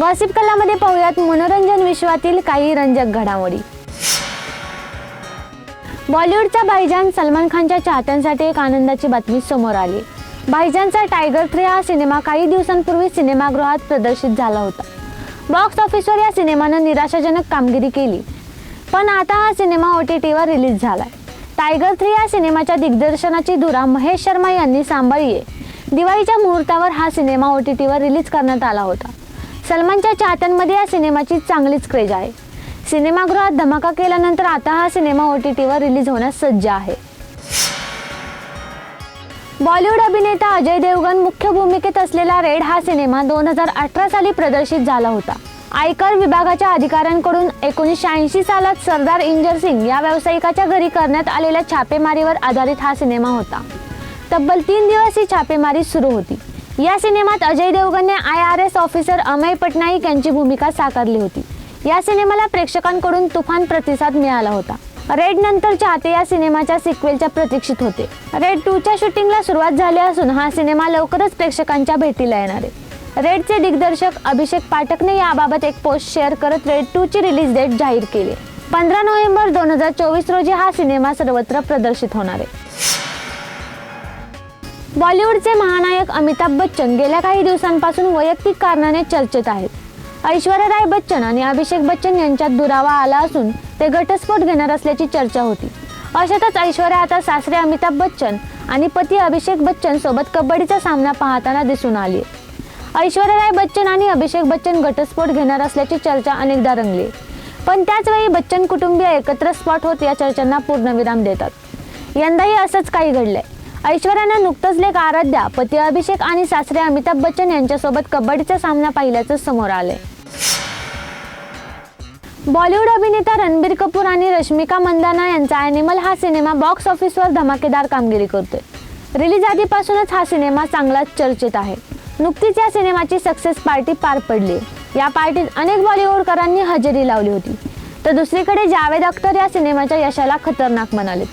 Gossip कलामध्ये पाहूयात मनोरंजन विश्वातील काही रंजक घडामोडी. बॉलिवूडचा भाईजान सलमान खानच्या चाहत्यांसाठी एक आनंदाची बातमी समोर आली. भाईजानचा टायगर थ्री हा सिनेमा काही दिवसांपूर्वी सिनेमागृहात प्रदर्शित झाला होता. बॉक्स ऑफिसवर या सिनेमानं निराशाजनक कामगिरी केली. पण आता हा सिनेमा ओ टी टीवर रिलीज झालाय. टायगर थ्री या सिनेमाच्या दिग्दर्शनाची धुरा महेश शर्मा यांनी सांभाळली आहे दिवाळीच्या मुहूर्तावर हा सिनेमा ओ टी टीवर रिलीज करण्यात आला होता. सलमानच्या चाहत्यांमध्ये या सिनेमाची चांगलीच क्रेज आहे. सिनेमागृहात धमाका केल्यानंतर आता हा सिनेमा ओ टी टीवर रिलीज होण्यास सज्ज आहे. बॉलिवूड अभिनेता अजय देवगण मुख्य भूमिकेत असलेला रेड हा सिनेमा दोन हजार अठरा साली प्रदर्शित झाला होता. आयकर विभागाच्या अधिकाऱ्यांकडून एकोणीसशे ऐंशी सालात सरदार इंजर सिंग या व्यावसायिकाच्या घरी करण्यात आलेल्या छापेमारीवर आधारित हा सिनेमा होता. तब्बल तीन दिवस ही छापेमारी सुरू होती. या सिनेमात Ajay देवगणने I R S officer Amay Patnaik यांची भूमिका साकारली होती. या सिनेमाला प्रेक्षकांकडून तुफान प्रतिसाद मिळाला होता. रेड नंतर चाहते या सिनेमाच्या सिक्वेलच्या प्रतीक्षित होते. रेड टूच्या शूटिंगला सुरुवात झाली असून हा सिनेमा लवकरच प्रेक्षकांच्या भेटीला येणार आहे. रेडचे दिग्दर्शक अभिषेक पाठकने याबाबत एक पोस्ट शेअर करत रेड टूची रिलीज डेट जाहीर केली. पंधरा नोव्हेंबर दोन हजार चोवीस रोजी हा सिनेमा सर्वत्र प्रदर्शित होणार आहे. बॉलिवूडचे महानायक अमिताभ बच्चन गेल्या काही दिवसांपासून वैयक्तिक कारणाने चर्चेत आहेत. ऐश्वर्या राय बच्चन आणि अभिषेक बच्चन यांच्यात दुरावा आला असून ते घटस्फोट घेणार असल्याची चर्चा होती. अशातच ऐश्वर्या आता सासरे अमिताभ बच्चन आणि पती अभिषेक बच्चन सोबत कबड्डीचा सामना पाहताना दिसून आली ऐश्वर्या राय बच्चन आणि अभिषेक बच्चन घटस्फोट घेणार असल्याची चर्चा अनेकदा रंगली. पण त्याचवेळी बच्चन कुटुंबीय एकत्र स्पॉट होत या चर्चांना पूर्णविराम देतात. यंदाही असंच काही घडलंय. ऐश्वर्यानं नुकतंच लेख आराध्या पती अभिषेक आणि सासरे अमिताभ बच्चन यांच्यासोबत कबड्डीचा सामना पाहिल्याचं समोर आले बॉलिवूड अभिनेता रणबीर कपूर आणि रश्मिका मंदाना यांचा ॲनिमल हा सिनेमा बॉक्स ऑफिसवर धमाकेदार कामगिरी करतोय. रिलीज आधीपासूनच हा सिनेमा चांगलाच चर्चेत आहे. नुकतीच या सिनेमाची सक्सेस पार्टी पार पडली. या पार्टीत अनेक बॉलिवूडकरांनी हजेरी लावली होती. तर दुसरीकडे जावेद अख्तर या सिनेमाच्या यशाला खतरनाक म्हणाले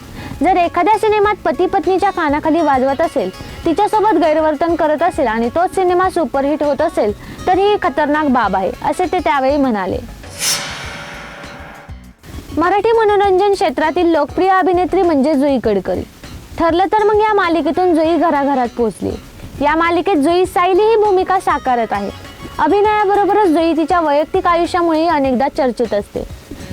जर एखाद्या सिनेमात पती पत्नीच्या कानाखाली वाजवत असेल तिच्यासोबत गैरवर्तन करत असेल आणि तोच सिनेमा सुपरहिट होत असेल तर ही खतरनाक बाब आहे असे ते त्यावेळी म्हणाले. मराठी मनोरंजन क्षेत्रातील लोकप्रिय अभिनेत्री म्हणजे जुई कडकरी. ठरलं तर मग या मालिकेतून जुई घराघरात पोहोचली. या मालिकेत जुई सायली ही भूमिका साकारत आहे. अभिनयाबरोबरच जुई तिच्या वैयक्तिक आयुष्यामुळे अनेकदा चर्चेत असते.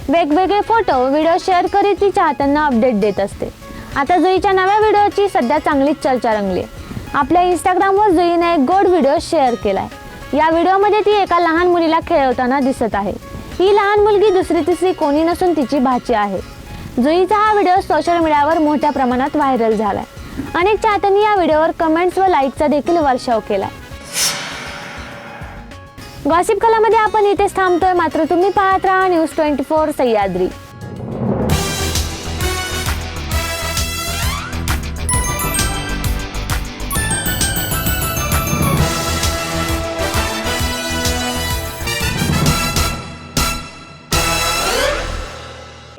वेगवेगळे फोटो व्हिडिओ शेअर करीत ती चाहत्यांना अपडेट देत असते. आता जुईच्या नव्या व्हिडिओची सध्या चांगलीच चर्चा रंगली. आपल्या इंस्टाग्रामवर जुईने एक गोड व्हिडिओ शेअर केला आहे या व्हिडिओमध्ये ती एका लहान मुलीला खेळवताना दिसत आहे. ही लहान मुलगी दुसरी तिसरी कोणी नसून तिची भाची आहे. जुईचा हा व्हिडिओ सोशल मीडियावर मोठ्या प्रमाणात व्हायरल झाला आहे अनेक चाहत्यांनी या व्हिडिओवर कमेंट्स व लाईकचा देखील वर्षाव केला गॉसिप कलामध्ये आपण इथेच थांबतोय. मात्र तुम्ही पाहत राहा न्यूज ट्वेंटी फोर सह्याद्री.